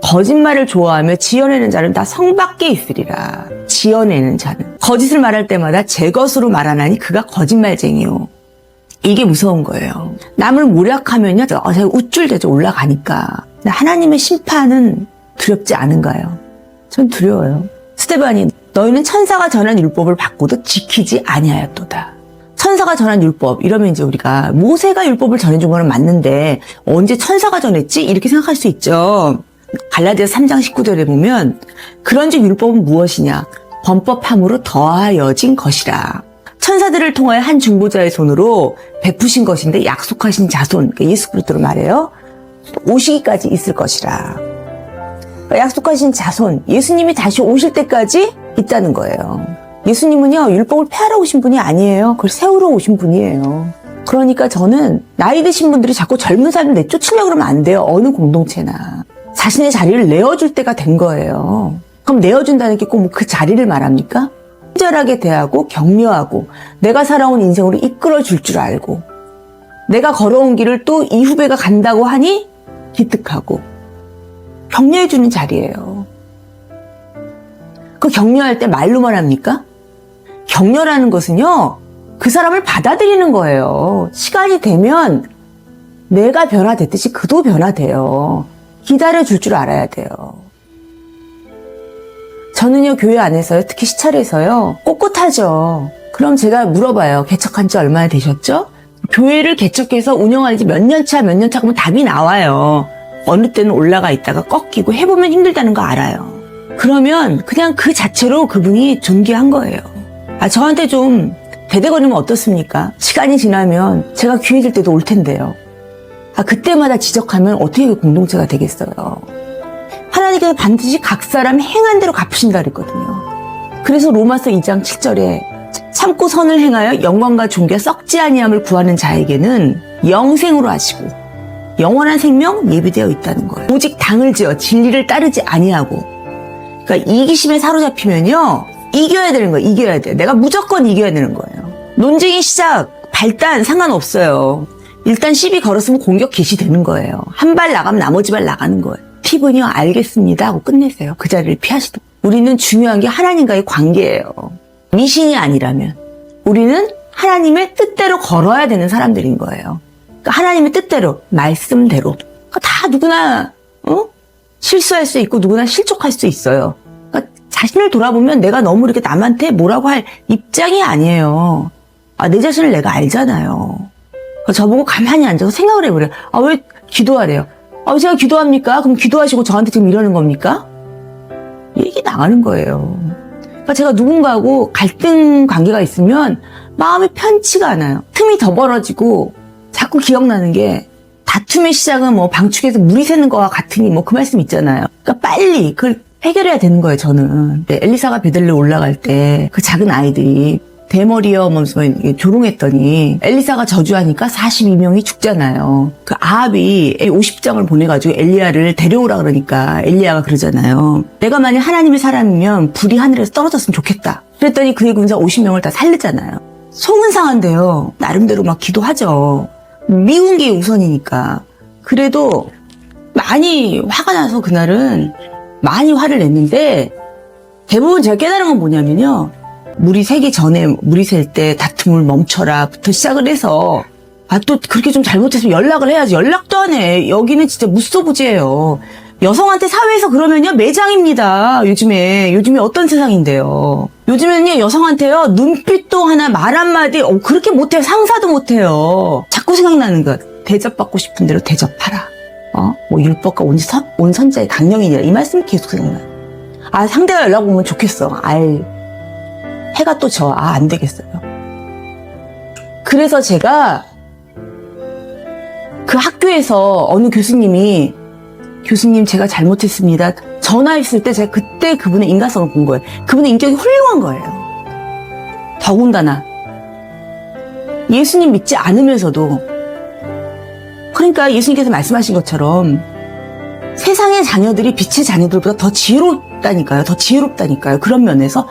거짓말을 좋아하며 지어내는 자는 다 성 밖에 있으리라. 지어내는 자는. 거짓을 말할 때마다 제 것으로 말하나니 그가 거짓말쟁이요. 이게 무서운 거예요. 남을 모략하면요, 어, 제가 우쭐대죠, 올라가니까. 하나님의 심판은 두렵지 않은가요? 전 두려워요. 스테반이 너희는 천사가 전한 율법을 받고도 지키지 아니하였도다. 천사가 전한 율법 이러면 이제 우리가 모세가 율법을 전해준 거는 맞는데 언제 천사가 전했지 이렇게 생각할 수 있죠. 갈라디아 3장 19절에 보면 그런즉 율법은 무엇이냐 범법함으로 더하여진 것이라. 천사들을 통하여 한 중보자의 손으로 베푸신 것인데 약속하신 자손 그러니까 예수 그리스도로 말해요. 오시기까지 있을 것이라. 그러니까 약속하신 자손 예수님이 다시 오실 때까지 있다는 거예요. 예수님은요 율법을 폐하러 오신 분이 아니에요. 그걸 세우러 오신 분이에요. 그러니까 저는 나이 드신 분들이 자꾸 젊은 사람을 내쫓으려고 그러면 안 돼요. 어느 공동체나. 자신의 자리를 내어줄 때가 된 거예요. 그럼 내어준다는 게 꼭 그 자리를 말합니까? 친절하게 대하고 격려하고 내가 살아온 인생으로 이끌어 줄 줄 알고 내가 걸어온 길을 또 이 후배가 간다고 하니 기특하고 격려해 주는 자리예요. 그 격려할 때 말로만 합니까? 격려라는 것은요, 그 사람을 받아들이는 거예요. 시간이 되면 내가 변화됐듯이 그도 변화돼요. 기다려 줄 줄 알아야 돼요. 저는요, 교회 안에서요, 특히 시찰에서요, 꼿꼿하죠. 그럼 제가 물어봐요. 개척한 지 얼마나 되셨죠? 교회를 개척해서 운영한 지 몇 년 차, 몇 년 차 그러면 답이 나와요. 어느 때는 올라가 있다가 꺾이고 해보면 힘들다는 거 알아요. 그러면 그냥 그 자체로 그분이 존귀한 거예요. 아, 저한테 좀 대대거리면 어떻습니까? 시간이 지나면 제가 귀해질 때도 올 텐데요. 아, 그때마다 지적하면 어떻게 그 공동체가 되겠어요? 하나님께서 반드시 각 사람 행한 대로 갚으신다 그랬거든요. 그래서 로마서 2장 7절에 참고 선을 행하여 영광과 존귀와 썩지 아니함을 구하는 자에게는 영생으로 하시고 영원한 생명 예비되어 있다는 거예요. 오직 당을 지어 진리를 따르지 아니하고 그러니까 이기심에 사로잡히면요 이겨야 되는 거예요. 이겨야 돼. 내가 무조건 이겨야 되는 거예요. 논쟁이 시작 발단 상관없어요. 일단 시비 걸었으면 공격 개시되는 거예요. 한 발 나가면 나머지 발 나가는 거예요. 팁은요 알겠습니다 하고 끝내세요. 그 자리를 피하시도록. 우리는 중요한 게 하나님과의 관계예요. 미신이 아니라면 우리는 하나님의 뜻대로 걸어야 되는 사람들인 거예요. 그러니까 하나님의 뜻대로 말씀대로 그러니까 다 누구나 어? 실수할 수 있고 누구나 실족할 수 있어요. 그러니까 자신을 돌아보면 내가 너무 이렇게 남한테 뭐라고 할 입장이 아니에요. 아, 내 자신을 내가 알잖아요. 저보고 가만히 앉아서 생각을 해보래요. 아, 왜 기도하래요? 아, 제가 기도합니까? 그럼 기도하시고 저한테 지금 이러는 겁니까? 얘기 나가는 거예요. 그러니까 제가 누군가하고 갈등 관계가 있으면 마음이 편치가 않아요. 틈이 더 벌어지고 자꾸 기억나는 게 다툼의 시작은 뭐 방축에서 물이 새는 거와 같으니 뭐 그 말씀 있잖아요. 그러니까 빨리 그걸 해결해야 되는 거예요, 저는. 네, 엘리사가 베들레 올라갈 때 그 작은 아이들이 대머리여 하면서 조롱했더니 엘리사가 저주하니까 42명이 죽잖아요. 그 아합이 50장을 보내가지고 엘리야를 데려오라 그러니까 엘리야가 그러잖아요. 내가 만약 하나님의 사람이면 불이 하늘에서 떨어졌으면 좋겠다. 그랬더니 그의 군사 50명을 다 살렸잖아요. 속은 상한데요. 나름대로 막 기도하죠. 미운 게 우선이니까. 그래도 많이 화가 나서 그날은 많이 화를 냈는데 대부분 제가 깨달은 건 뭐냐면요. 물이 새기 전에 물이 셀 때 다툼을 멈춰라부터 시작을 해서 아 또 그렇게 좀 잘못했으면 연락을 해야지 연락도 안 해. 여기는 진짜 무소부지예요. 여성한테 사회에서 그러면요 매장입니다. 요즘에 요즘에 어떤 세상인데요. 요즘에는요 여성한테요 눈빛도 하나 말 한마디 어, 그렇게 못해요 상사도 못해요. 자꾸 생각나는 것 대접받고 싶은 대로 대접하라. 어? 뭐 율법과 온, 선, 온 선자의 강령이니라 이 말씀이 계속 생각나요. 아 상대가 연락 오면 좋겠어. 아이 해가 또 져. 아, 안 되겠어요. 그래서 제가 그 학교에서 어느 교수님이 교수님 제가 잘못했습니다. 전화했을 때 제가 그때 그분의 인간성을 본 거예요. 그분의 인격이 훌륭한 거예요. 더군다나 예수님 믿지 않으면서도 그러니까 예수님께서 말씀하신 것처럼 세상의 자녀들이 빛의 자녀들보다 더 지혜롭다니까요. 더 지혜롭다니까요. 그런 면에서